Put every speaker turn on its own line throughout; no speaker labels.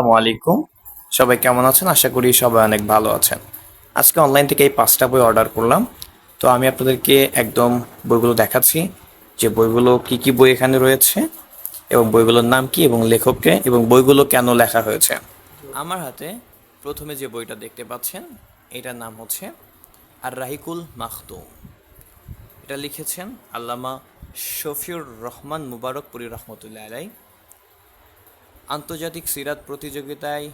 আসসালামু আলাইকুম। সবাই কেমন আছেন? আশা করি সবাই অনেক ভালো আছেন। আজকে অনলাইন থেকে এই পাঁচটা বই অর্ডার করলাম। তো আমি আপনাদেরকে একদম বইগুলো দেখাচ্ছি। যে বইগুলো কি কি বই এখানে রয়েছে এবং বইগুলোর নাম কি এবং লেখককে এবং বইগুলো কেন লেখা হয়েছে। আমার হাতে প্রথমে যে বইটা দেখতে পাচ্ছেন, এটার নাম হচ্ছে আর রাহিকুল মাখতুম এটা লিখেছেন আল্লামা শফিউর রহমান মুবারকপুরি রহমতুল্লাহ আলাই আন্তর্জাতিক সিরাত প্রতিযোগিতায়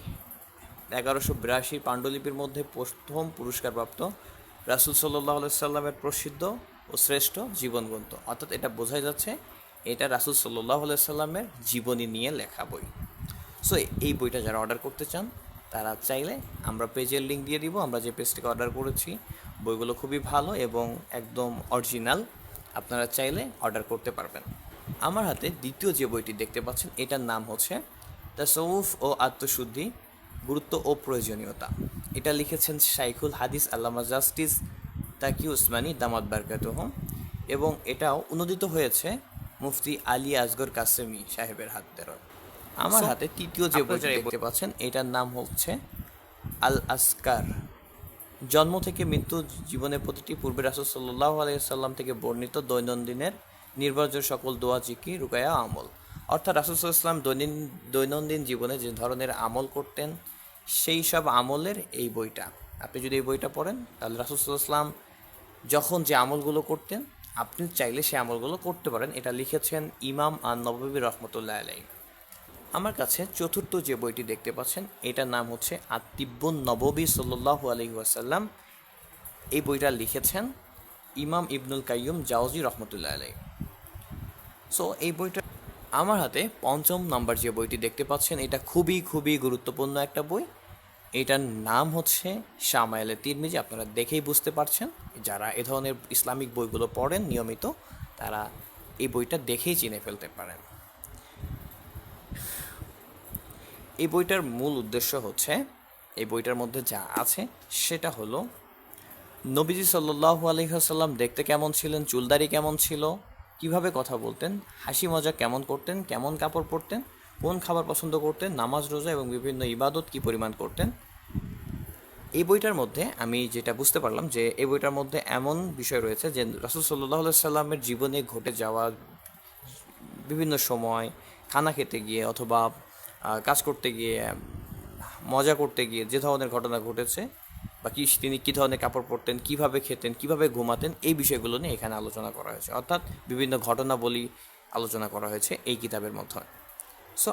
এগারোশো বিরাশি পাণ্ডুলিপির মধ্যে প্রথম পুরস্কারপ্রাপ্ত রাসুল সাল্লাহ সাল্লামের প্রসিদ্ধ ও শ্রেষ্ঠ জীবনগ্রন্থ অর্থাৎ এটা বোঝাই যাচ্ছে এটা রাসুল সাল্লাহ সাল্লামের জীবনী নিয়ে লেখা বই। সো এই বইটা যারা অর্ডার করতে চান, তারা চাইলে আমরা পেজের লিঙ্ক দিয়ে দিব, আমরা যে পেজ থেকে অর্ডার করেছি, বইগুলো খুবই ভালো এবং একদম অরিজিনাল আপনারা চাইলে অর্ডার করতে পারবেন। আমার হাতে দ্বিতীয় যে বইটি দেখতে পাচ্ছেন, এটার নাম হচ্ছে দ্য সৌফ ও আত্মশুদ্ধি গুরুত্ব ও প্রয়োজনীয়তা। এটা লিখেছেন শাইখুল হাদিস আল্লামা জাস্টিস তাকি উসমানী দামাত বারকাতুহ এবং এটাও অনুদিত হয়েছে মুফতি আলী আসগর কাসেমি সাহেবের হাত আমার হাতে তৃতীয় যে বইটা দেখতে পাচ্ছেন এটার নাম হচ্ছে আল আসকার। জন্ম থেকে মৃত্যু জীবনের প্রতিটি পূর্বে রাসুল সাল্লাহ আলাইসাল্লাম থেকে বর্ণিত দৈনন্দিনের নির্বাচন সকল দোয়া জিকি রুকায়া আমল। অর্থাৎ রাসুল সাল্লাম দৈনিন, দৈনন্দিন জীবনে যে ধরনের আমল করতেন, সেই সব আমলের এই বইটা। আপনি যদি এই বইটা পড়েন, তাহলে রাসুল যখন যে আমলগুলো করতেন, আপনি চাইলে সেই আমলগুলো করতে পারেন। এটা লিখেছেন ইমাম আর নবী রহমতুল্লাহ আলাই আমার কাছে চতুর্থ যে বইটি দেখতে পাচ্ছেন, এটার নাম হচ্ছে আত্মিব্বুন নববী সাল্লাহ আলহি ওয়াসাল্লাম। এই বইটা লিখেছেন ইমাম ইবনুল কাইয়ুম জাওজি রহমতুল্লাহ আলাই সো এই বইটা আমার হাতে পঞ্চম নাম্বার যে বইটি দেখতে পাচ্ছেন, এটা খুবই খুবই গুরুত্বপূর্ণ একটা বই। এটার নাম হচ্ছে শামায়েলে তিরমিজি। আপনারা দেখেই বুঝতে পারছেন, যারা এ ধরনের ইসলামিক বইগুলো পড়েন, নিয়মিত তারা এই বইটা দেখেই চিনে ফেলতে পারেন। এই বইটার মূল উদ্দেশ্য হচ্ছে, এই বইটার মধ্যে যা আছে, সেটা হলো, নবীজি সাল্লাহ আলহিহাসাল্লাম দেখতে কেমন ছিলেন চুলদারি কেমন ছিল? কীভাবে কথা বলতেন, হাসি মজা কেমন করতেন, কেমন কাপড় পরতেন, কোন খাবার পছন্দ করতেন, নামাজ, রোজা এবং বিভিন্ন ইবাদত কি পরিমাণ করতেন। এই বইটার মধ্যে আমি যেটা বুঝতে পারলাম যে এই বইটার মধ্যে এমন বিষয় রয়েছে যে রাসুল সাল্লাহ সাল্লামের জীবনে ঘটে যাওয়া বিভিন্ন সময়, খানা খেতে গিয়ে অথবা কাজ করতে গিয়ে, মজা করতে গিয়ে যে ধরনের ঘটনা ঘটেছে বা কি তিনি কী ধরনের কাপড় পরতেন, কীভাবে খেতেন, কীভাবে ঘুমাতেন, এই বিষয়গুলো নিয়ে এখানে আলোচনা করা হয়েছে। অর্থাৎ বিভিন্ন ঘটনাবলী আলোচনা করা হয়েছে এই কিতাবের মধ্যে। সো